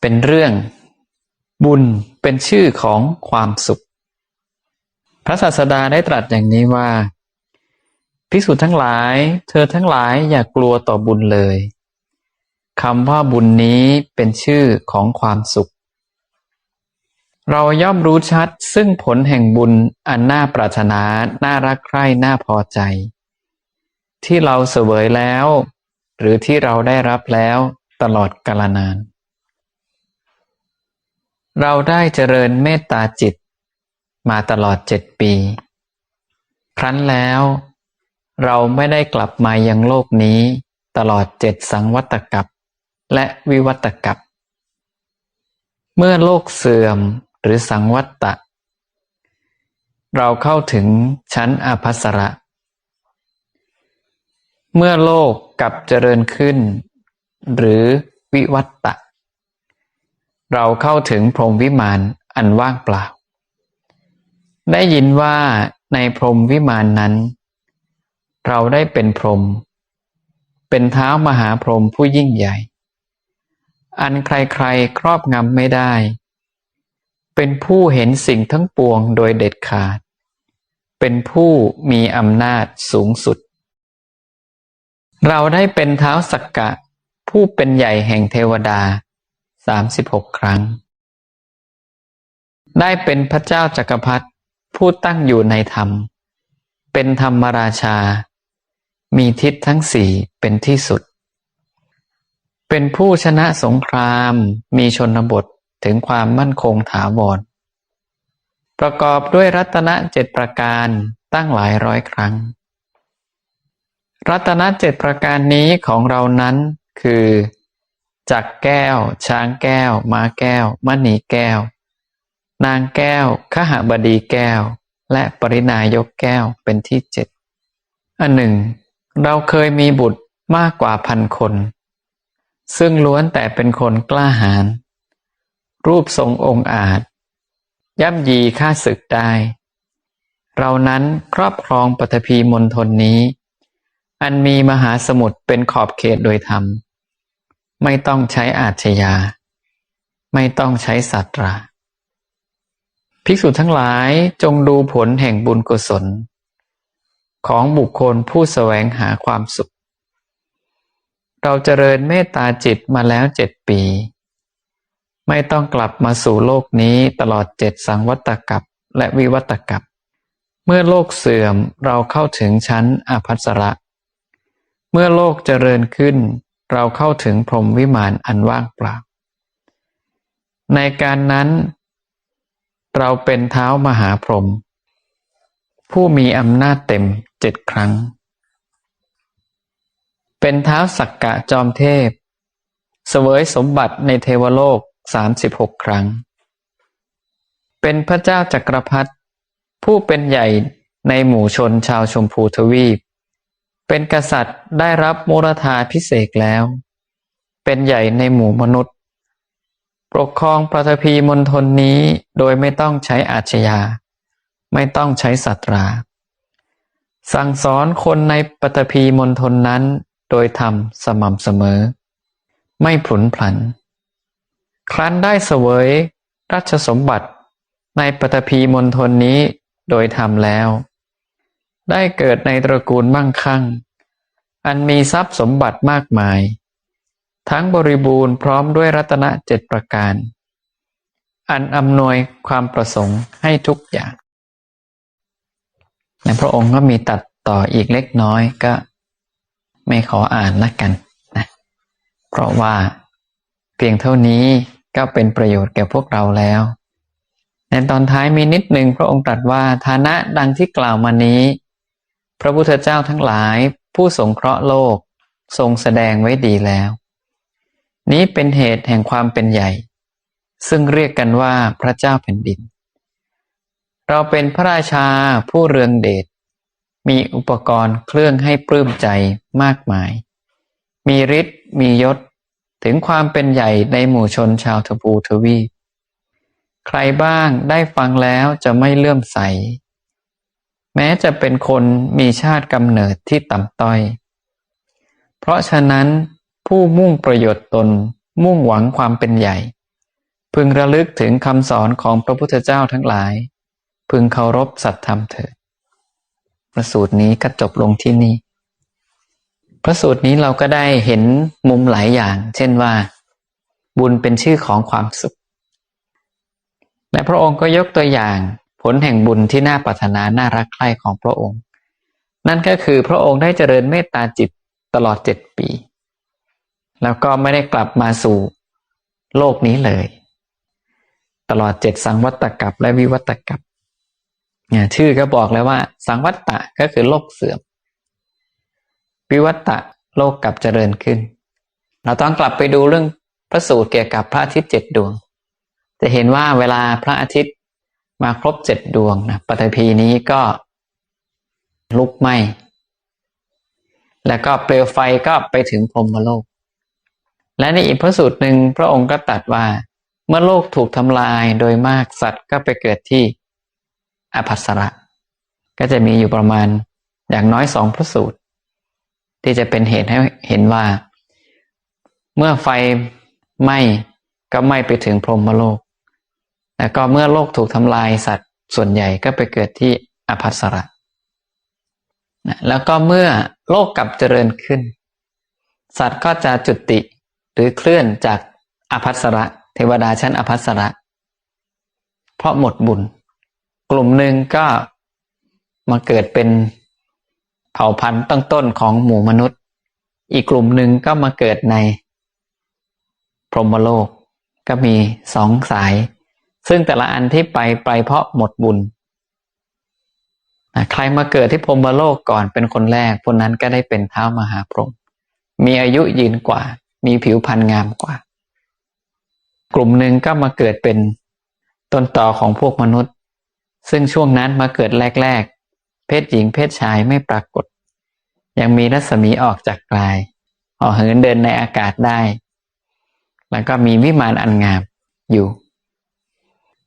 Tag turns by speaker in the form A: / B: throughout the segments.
A: เป็นเรื่อง บุญเป็นชื่อของความสุข พระศาสดาได้ตรัสอย่างนี้ว่า ภิกษุทั้งหลาย เธอทั้งหลายอย่ากลัวต่อบุญเลยคำว่าบุญนี้เป็นชื่อของความสุข เราย่อมรู้ชัดซึ่งผลแห่งบุญอันน่าปรารถนา น่ารักใคร่ น่าพอใจ ที่เราเสวยแล้ว หรือที่เราได้รับแล้วตลอดกาลนาน เราได้เจริญเมตตาจิต มาตลอดเจ็ดปี ครั้นแล้ว เราไม่ได้กลับมายังโลกนี้ตลอดเจ็ดสังวัตกับและวิวัตกับ เมื่อโลกเสื่อมหรือสังวัตตะ เราเข้าถึงชั้นอภัสระ เมื่อโลกกลับเจริญขึ้น หรือวิวัตตะ เราเข้าถึงพรหมวิมานอันว่างเปล่า ได้ยินว่าในพรหมวิมานนั้น เราได้เป็นพรหมเป็นเท้ามหาพรหมผู้ยิ่งใหญ่ อันใครๆครอบงำไม่ได้ เป็นผู้เห็นสิ่งทั้งปวงโดยเด็ดขาด เป็นผู้มีอำนาจสูงสุด เราได้เป็นเท้าสักกะ ผู้เป็นใหญ่แห่งเทวดา สามสิบหกครั้ง ได้เป็นพระเจ้าจักรพรรดิผู้ตั้งอยู่ในธรรม เป็นธรรมราชา มีทิศทั้งสี่เป็นที่สุด เป็นผู้ชนะสงครามมีชนบทถึงความมั่นคงถาวร ประกอบด้วยรัตนเจ็ดประการตั้งหลายร้อยครั้ง รัตนเจ็ดประการนี้ของเรานั้นคือ จักแก้ว ช้างแก้ว ม้าแก้วมณีแก้ว นางแก้วขหบดีแก้ว และปรินายกแก้วเป็นที่เจ็ดอันหนึ่ง เราเคยมีบุตรมากกว่าพันคน ซึ่งล้วนแต่เป็นคนกล้าหาญรูปทรงองค์อาจ ย่ำยีฆ่าศึกได้ เรานั้นครอบครองปฐพีมณฑลนี้ อันมีมหาสมุทรเป็นขอบเขตโดยธรรม ไม่ต้องใช้อาชญา ไม่ต้องใช้สัตรา ภิกษุทั้งหลายจงดูผลแห่งบุญกุศล ของบุคคลผู้แสวงหาความสุข เราเจริญเมตตาจิตมาแล้วเจ็ดปี ไม่ต้องกลับมาสู่โลกนี้ตลอดเจ็ดสังวัตกับและวิวัตกับ เมื่อโลกเสื่อมเราเข้าถึงชั้นอภัสระ เมื่อโลกเจริญขึ้น เราเข้าถึงพรหมวิมานอันว่างเปล่า ในการนั้น เราเป็นเท้ามหาพรหมผู้มีอำนาจเต็มเจ็ดครั้ง เป็นเท้าสักกะจอมเทพ เสวยสมบัติในเทวโลกสามสิบหกครั้ง เป็นพระเจ้าจักรพรรดิผู้เป็นใหญ่ในหมู่ชนชาวชมพูทวีป เป็นกษัตริย์ได้รับมุรธาพิเศษแล้ว เป็นใหญ่ในหมู่มนุษย์ ปกครองปฐพีมณฑลนี้โดยไม่ต้องใช้อาชญา ไม่ต้องใช้สัตรา สั่งสอนคนในปฐพีมณฑลนั้นโดยธรรมสม่ำเสมอ ไม่ผุนผัน ครั้นได้เสวยราชสมบัติในปฐพีมณฑลนี้โดยธรรมแล้ว ได้เกิดในตระกูลมั่งคั่ง อันมีทรัพย์สมบัติมากมาย ทั้งบริบูรณ์พร้อมด้วยรัตนะเจ็ดประการ อันอำนวยความประสงค์ให้ทุกอย่างในพระองค์ก็มีตัดต่ออีกเล็กน้อยก็ไม่ขออ่านละกันนะ เพราะว่าเพียงเท่านี้ก็เป็นประโยชน์แก่พวกเราแล้ว ในตอนท้ายมีนิดหนึ่งพระองค์ตรัสว่าฐานะดังที่กล่าวมานี้ พระพุทธเจ้าทั้งหลายผู้สงเคราะห์โลกทรงแสดงไว้ดีแล้ว นี้เป็นเหตุแห่งความเป็นใหญ่ ซึ่งเรียกกันว่าพระเจ้าแผ่นดิน เราเป็นพระราชาผู้เรืองเดชมีอุปกรณ์เครื่องให้ปลื้มใจมากมาย มีฤทธิ์มียศถึงความเป็นใหญ่ในหมู่ชนชาวทพูทวี ใครบ้างได้ฟังแล้วจะไม่เลื่อมใส แม้จะเป็นคนมีชาติกำเนิดที่ต่ำต้อย เพราะฉะนั้นผู้มุ่งประโยชน์ตนมุ่งหวังความเป็นใหญ่ พึงระลึกถึงคำสอนของพระพุทธเจ้าทั้งหลาย พึงเคารพสัตธรรมเถิดพระสูตรนี้ก็จบลงที่นี่ พระสูตรนี้เราก็ได้เห็นมุมหลายอย่าง เช่นว่า บุญเป็นชื่อของความสุข และพระองค์ก็ยกตัวอย่าง ลแห่งบุญที่น่าปรารถนาน่ารักใคร่ของพระองค์ นั่นก็คือพระองค์ได้เจริญเมตตาจิตตลอดเจ็ดปี แล้วก็ไม่ได้กลับมาสู่โลกนี้เลย ตลอดเจ็ดสังวัตกับและวิวัตกับเนี่ยชื่อก็บอกแล้วว่า สังวัตตะก็คือโลกเสื่อม วิวัตตะโลกกลับเจริญขึ้น เราต้องกลับไปดูเรื่องพระสูตรเกี่ยวกับพระอาทิตย์เจ็ดดวง จะเห็นว่าเวลาพระอาทิตย์ มาครบเจ็ดดวงนะปฐพีนี้ก็ลุกไหม้แล้วก็เปลวไฟก็ไปถึงพรหมโลก และในอีกพระสูตรหนึ่งพระองค์ก็ตรัสว่า เมื่อโลกถูกทำลายโดยมากสัตว์ก็ไปเกิดที่อภัสระ ก็จะมีอยู่ประมาณอย่างน้อยสองพระสูตร ที่จะเป็นเหตุให้เห็นว่า เมื่อไฟไหม้ก็ไหม้ไปถึงพรหมโลก แล้วก็เมื่อโลกถูกทำลายสัตว์ส่วนใหญ่ก็ไปเกิดที่อภัสระนะแล้วก็เมื่อโลกกลับเจริญขึ้น สัตว์ก็จะจุติหรือเคลื่อนจากอภัสระ เทวดาชั้นอภัสระ เพราะหมดบุญ กลุ่มหนึ่งก็มาเกิดเป็นเผ่าพันธุ์ตั้งต้นของหมู่มนุษย์ อีกกลุ่มหนึ่งก็มาเกิดในพรหมโลกก็มีสองสาย ซึ่งแต่ละอันที่ไปไปเพราะหมดบุญใครมาเกิดที่พรหมโลกก่อนเป็นคนแรกคนนั้นก็ได้เป็นเท้ามหาพรหมมีอายุยืนกว่า มีผิวพรรณงามกว่า กลุ่มหนึ่งก็มาเกิดเป็นต้นต่อของพวกมนุษย์ ซึ่งช่วงนั้นมาเกิดแรก ๆ เพศหญิงเพศชายไม่ปรากฏ ยังมีรัศมีออกจากกลายออกเหินเดินในอากาศได้ แล้วก็มีวิมานอันงามอยู่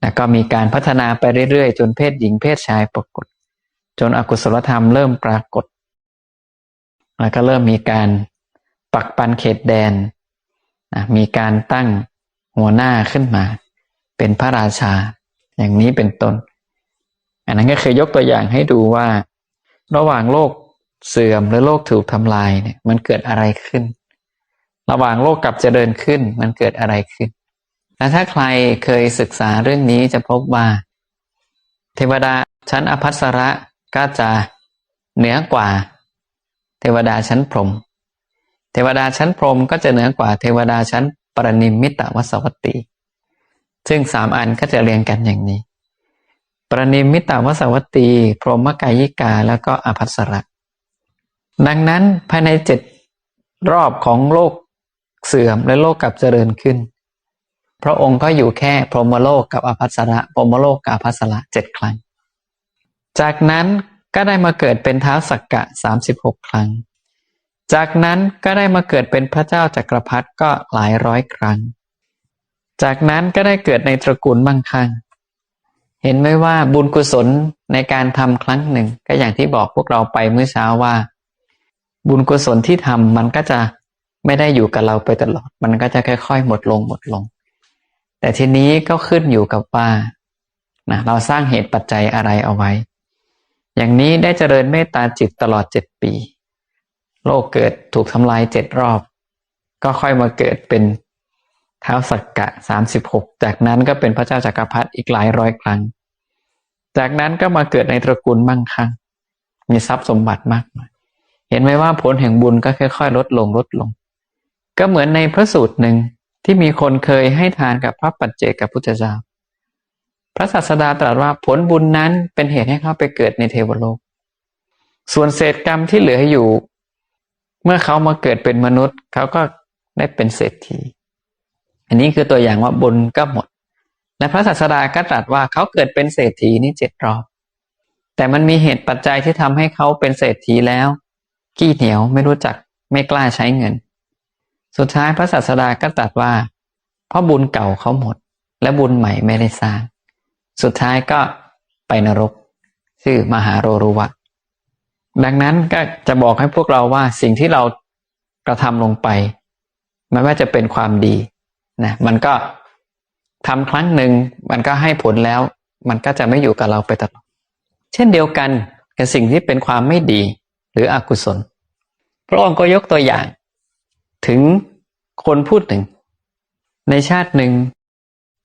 A: แล้วก็มีการพัฒนาไปเรื่อยๆ จนเพศหญิงเพศชายปรากฏ จนอกุศลธรรมเริ่มปรากฏ แล้วก็เริ่มมีการปักปันเขตแดนมีการตั้งหัวหน้าขึ้นมา เป็นพระราชา อย่างนี้เป็นต้น อันนั้นก็คือยกตัวอย่างให้ดูว่า ระหว่างโลกเสื่อมหรือโลกถูกทำลายเนี่ยมันเกิดอะไรขึ้น ระหว่างโลกกลับเจริญขึ้นมันเกิดอะไรขึ้น และถ้าใครเคยศึกษาเรื่องนี้จะพบว่า เทวดาชั้นอภัสระก็จะเหนือกว่า เทวดาชั้นพรหมเทวดาชั้นพรหมก็จะเหนือกว่าเทวดาชั้นปรนิมมิตวสวัตติ ซึ่งสามอันก็จะเรียงกันอย่างนี้ ปรนิมมิตวสวัตติพรหมกายิกา แล้วก็อภัสระ ดังนั้นภายในเจ็ดรอบของโลกเสื่อมและโลกกลับเจริญขึ้น พระองค์ก็อยู่แค่พรหมโลกกับอภัสระพรหมโลกกับอภัสระเจ็ดครั้ง จากนั้นก็ได้มาเกิดเป็นเท้าสักกะสามสิบหกครั้ง จากนั้นก็ได้มาเกิดเป็นพระเจ้าจักรพรรดิก็หลายร้อยครั้ง จากนั้นก็ได้เกิดในตระกูลมั่งคั่ง เห็นไหมว่าบุญกุศลในการทำครั้งหนึ่ง ก็อย่างที่บอกพวกเราไปเมื่อเช้าว่า บุญกุศลที่ทำมันก็จะไม่ได้อยู่กับเราไปตลอด มันก็จะค่อยๆ หมดลงหมดลง แต่ทีนี้ก็ขึ้นอยู่กับว่านะเราสร้างเหตุปัจจัยอะไรเอาไว้ อย่างนี้ได้เจริญเมตตาจิตตลอดเจ็ดปี โลกเกิดถูกทำลายเจ็ดรอบ ก็ค่อยมาเกิดเป็นเท้าสักกะสามสิบหกจากนั้นก็เป็นพระเจ้าจากักรพรรดิอีกหลายร้อยครั้ง จากนั้นก็มาเกิดในตระกูลมั่งคั่งมีทรัพย์สมบัติมากมายเห็นไหมว่าผลแห่งบุญก็ค่อยๆลดลงลดลง ก็เหมือนในพระสูตรหนึ่ง ที่มีคนเคยให้ทานกับพระปัจเจกับพุทธเจ้า พระศาสดาตรัสว่าผลบุญนั้นเป็นเหตุให้เขาไปเกิดในเทวโลก ส่วนเศษกรรมที่เหลืออยู่ เมื่อเขามาเกิดเป็นมนุษย์ เขาก็ได้เป็นเศรษฐี อันนี้คือตัวอย่างว่าบุญก็หมด และพระศาสดาก็ตรัสว่าเขาเกิดเป็นเศรษฐีนี่เจ็ดรอบ แต่มันมีเหตุปัจจัยที่ทำให้เขาเป็นเศรษฐีแล้ว ขี้เหนียวไม่รู้จักไม่กล้าใช้เงิน สุดท้ายพระศาสดาก็ตรัสว่า เพราะบุญเก่าเขาหมด และบุญใหม่ไม่ได้สร้าง สุดท้ายก็ไปนรก ชื่อมหาโรรุวะ ดังนั้นก็จะบอกให้พวกเราว่าสิ่งที่เรากระทำลงไปไม่ว่าจะเป็นความดีนะมันก็ทำครั้งหนึ่งมันก็ให้ผลแล้ว มันก็จะไม่อยู่กับเราไปตลอดเช่นเดียวกันกับสิ่งที่เป็นความไม่ดีหรืออกุศล พระองค์ก็ยกตัวอย่าง ถึงคนพูดหนึ่ง ในชาติหนึ่ง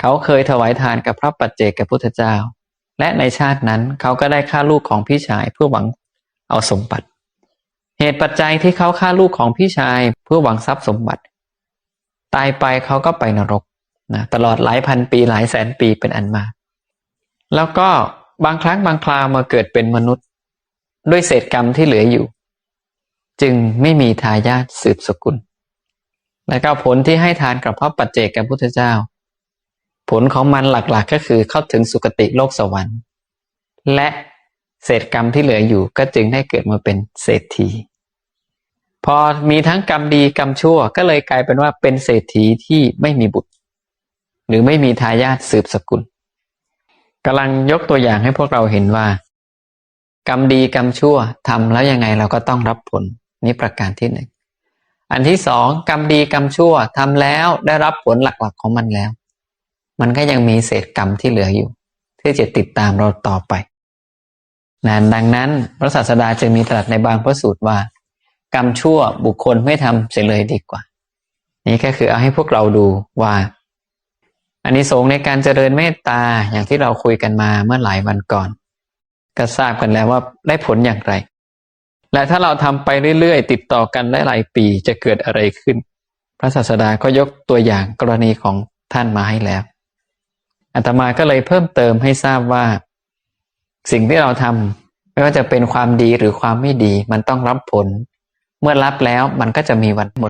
A: เขาเคยถวายทานกับพระปัจเจกกับพุทธเจ้า และในชาตินั้นเขาก็ได้ฆ่าลูกของพี่ชายเพื่อหวังเอาสมบัติ เหตุปัจจัยที่เขาฆ่าลูกของพี่ชายเพื่อหวังทรัพย์สมบัติ ตายไปเขาก็ไปนรกนะตลอดหลายพันปีหลายแสนปีเป็นอันมากแล้วก็บางครั้งบางคราวมาเกิดเป็นมนุษย์ ด้วยเศษกรรมที่เหลืออยู่ จึงไม่มีทายาทสืบสกุล และก็ผลที่ให้ทานกับพระปัจเจกกับพุทธเจ้า ผลของมันหลักๆ ก็คือเข้าถึงสุคติโลกสวรรค์ และเศษกรรมที่เหลืออยู่ก็จึงได้เกิดมาเป็นเศรษฐี พอมีทั้งกรรมดีกรรมชั่วก็เลยกลายเป็นว่าเป็นเศรษฐีที่ไม่มีบุตร หรือไม่มีทายาทสืบสกุลกำลังยกตัวอย่างให้พวกเราเห็นว่า กรรมดีกรรมชั่วทำแล้วยังไงเราก็ต้องรับผลนี่ประการที่หนึ่ง อันที่สองกรรมดีกรรมชั่วทำแล้วได้รับผลหลักๆของมันแล้ว มันก็ยังมีเศษกรรมที่เหลืออยู่ ที่จะติดตามเราต่อไปนะดังนั้นพระศาสดาจึงมีตรัสในบางพระสูตรว่า กรรมชั่วบุคคลไม่ทำเสียเลยดีกว่า นี่ก็คือเอาให้พวกเราดูว่าอันนี้สงส์ในการเจริญเมตตาอย่างที่เราคุยกันมาเมื่อหลายวันก่อน ก็ทราบกันแล้วว่าได้ผลอย่างไร และถ้าเราทำไปเรื่อยๆ ติดต่อกันหลายๆปีจะเกิดอะไรขึ้น พระศาสดาก็ยกตัวอย่างกรณีของท่านมาให้แล้วอาตมาก็เลยเพิ่มเติมให้ทราบว่า สิ่งที่เราทำไม่ว่าจะเป็นความดีหรือความไม่ดี มันต้องรับผล เมื่อรับแล้วมันก็จะมีวันหมด